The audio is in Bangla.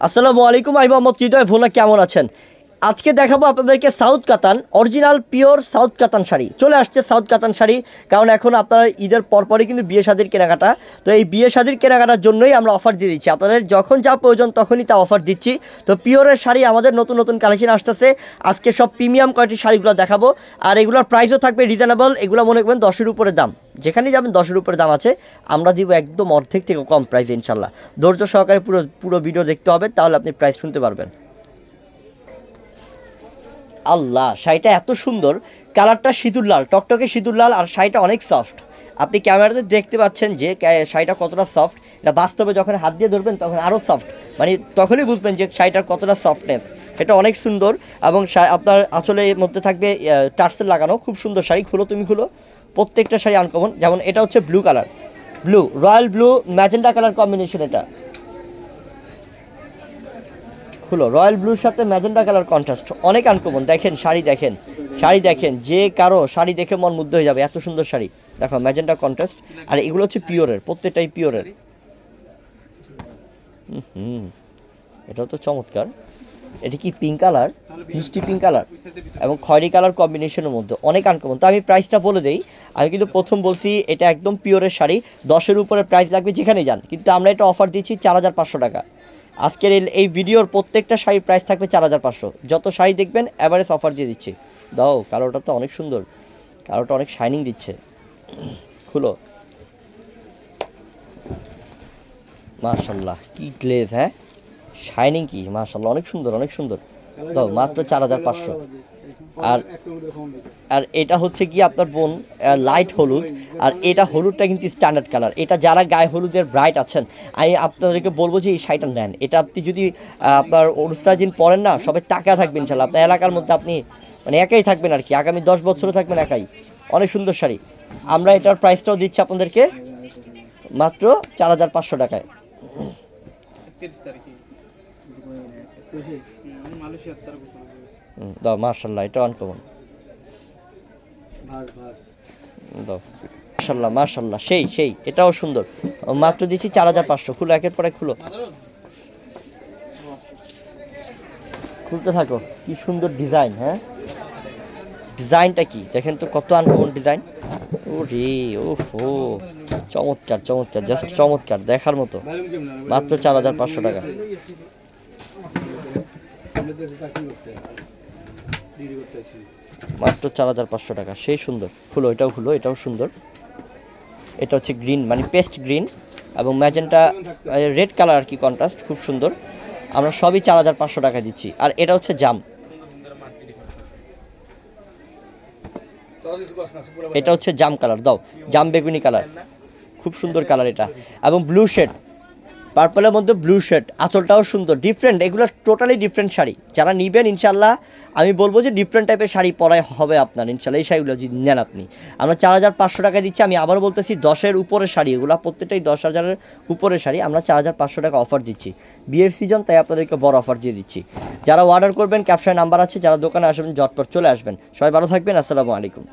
আসসালামু আলাইকুম আমি মোহাম্মদ হৃদয় ভোলা কেমন আছেন? আজকে দেখাবো আপনাদেরকে সাউথ কাতান, অরিজিনাল পিওর সাউথ কাতান শাড়ি। চলে আসছে সাউথ কাতান শাড়ি, কারণ এখন আপনারা ঈদের পরপরই কিন্তু বিয়ে শাদির কেনাকাটা। তো এই বিয়ে শাদির কেনাকাটার জন্যই আমরা অফার দিয়ে দিচ্ছি। আপনাদের যখন যা প্রয়োজন তখনই তা অফার দিচ্ছি। তো পিওরের শাড়ি আমাদের নতুন নতুন কালেকশন আসতেছে। আজকে সব প্রিমিয়াম কোয়ালিটির শাড়িগুলো দেখাবো। আর এগুলোর প্রাইসও থাকবে রিজনেবল এগুলো মনে করবেন দশের উপরে দাম। যেখানেই যাবেন দশের উপরে দাম আছে। আমরা দিব একদম অর্ধেক থেকে কম প্রাইস ইনশাল্লাহ। ধৈর্য সহকারে পুরো পুরো ভিডিও দেখতে হবে, তাহলে আপনি প্রাইস শুনতে পারবেন। আল্লাহ, শাড়িটা এত সুন্দর, কালারটা সিঁদুর লাল, টকটকে সিঁদুর লাল আর শাড়িটা অনেক সফট আপনি ক্যামেরাতে দেখতে পাচ্ছেন যে শাড়িটা কতটা সফট এটা বাস্তবে যখন হাত দিয়ে ধরবেন তখন আরও সফট মানে তখনই বুঝবেন যে শাড়িটার কতটা সফটনেস এটা অনেক সুন্দর এবং আপনার আসলে এর মধ্যে থাকবে টার্সেল লাগানো। খুব সুন্দর শাড়ি, খুলো তুমি খুলো। প্রত্যেকটা শাড়ি আনকমন যেমন এটা হচ্ছে blue colour blue royal blue magenta colour combination এটা। হলো রয়্যাল ব্লুর সাথে ম্যাজেন্ডা কালার কন্ট্রাস্ট অনেক আনকমন। দেখেন, শাড়ি দেখেন। শাড়ি দেখেন, যে কারও শাড়ি দেখে মন মুগ্ধ হয়ে যাবে। এত সুন্দর শাড়ি। দেখো ম্যাজেন্ডা কন্ট্রাস্ট আর এগুলো হচ্ছে পিওরের, প্রত্যেকটাই পিওরের। হুম এটাও তো চমৎকার। এটা কি পিঙ্ক কালার মিষ্টি পিঙ্ক কালার এবং খয়েরি কালার কম্বিনেশনের মধ্যে। অনেক আনকমন। তো আমি প্রাইসটা বলে দিই। আমি কিন্তু প্রথম বলছি, এটা একদম পিওরের শাড়ি। দশের উপরে প্রাইস লাগবে যেখানেই যান। কিন্তু আমরা এটা অফার দিচ্ছি চার হাজার পাঁচশো টাকা। আজকের এই- ভিডিওর প্রত্যেকটা শাড়ির প্রাইস থাকবে চার হাজার পাঁচশো। যত শাড়ি দেখবেন অ্যাভারেজ অফার দিয়ে দিচ্ছি। দাও, কালোটা তো অনেক সুন্দর। কালোটা অনেক শাইনিং দিচ্ছে। খুলো। মার্শাল্লাহ কি গ্লেজ হ্যাঁ? শাইনিং কি? মার্শাল্লাহ অনেক সুন্দর অনেক সুন্দর। দাও, মাত্র চার হাজার পাঁচশো। আর আর এটা হচ্ছে কি আপনার বোন লাইট হলুদ। আর এটা হলুদটা কিন্তু স্ট্যান্ডার্ড কালার এটা যারা গায়ে হলুদের ব্রাইট আছেন আমি আপনাদেরকে বলব যে এই শাড়িটা নেন। এটা আপনি যদি আপনার অনুষ্ঠান দিন পরেন না সবাই টাকা থাকবেন ইনশাল্লাহ। আপনার এলাকার মধ্যে আপনি মানে একাই থাকবেন আর কি। আগামী দশ বছরও থাকবেন একাই। অনেক সুন্দর শাড়ি। আমরা এটার প্রাইসটাও দিচ্ছি আপনাদেরকে মাত্র চার হাজার পাঁচশো টাকায়। দাও মার্শাল্লাহ এটা ভাস দাও মার্শাল্লাহ মার্শাল্লাহ সেই সেই এটাও সুন্দর। মাত্র দিচ্ছি চার হাজার পাঁচশো খুলো একের পরে খুলো। খুলতে থাকো কি সুন্দর ডিজাইন হ্যাঁ? ডিজাইনটা কি? দেখেন তো কত আনকমন ডিজাইন। ও রে ও হো চমৎকার চমৎকার জাস্ট চমৎকার দেখার মতো। মাত্র চার হাজার পাঁচশো টাকা। মাত্র চার হাজার পাঁচশো টাকা। সেই সুন্দর। খুলো এটাও খুলো এটাও সুন্দর। এটা হচ্ছে গ্রিন মানে পেস্ট গ্রিন এবং ম্যাজেন্টা রেড কালার আর কি কন্ট্রাস্ট খুব সুন্দর। আমরা সবই চার হাজার পাঁচশো টাকা দিচ্ছি। আর এটা হচ্ছে জাম। এটা হচ্ছে জাম কালার দাও। জাম বেগুনি কালার। খুব সুন্দর কালার এটা। এবং ব্লু শেড। পার্পলের মধ্যে ব্লু শেড আঁচলটাও সুন্দর ডিফারেন্ট এগুলো টোটালি ডিফারেন্ট শাড়ি। যারা নিবেন ইনশাল্লাহ আমি বলব যে ডিফারেন্ট টাইপের শাড়ি পরাই হবে আপনার ইনশাল্লাহ এই শাড়িগুলো যদি নেন আপনি। আমরা চার হাজার পাঁচশো টাকা দিচ্ছি, আমি আবারও বলতেছি, দশের উপরের শাড়ি, এগুলো প্রত্যেকটাই দশ হাজারের উপরের শাড়ি, আমরা চার হাজার পাঁচশো টাকা অফার দিচ্ছি। বিয়ের সিজন তাই আপনাদেরকে বড় অফার দিয়ে দিচ্ছি। যারা অর্ডার করবেন ক্যাপশন নাম্বার আছে, যারা দোকানে আসবেন জটপট চলে আসবেন। সবাই ভালো থাকবেন, আসসালামু আলাইকুম।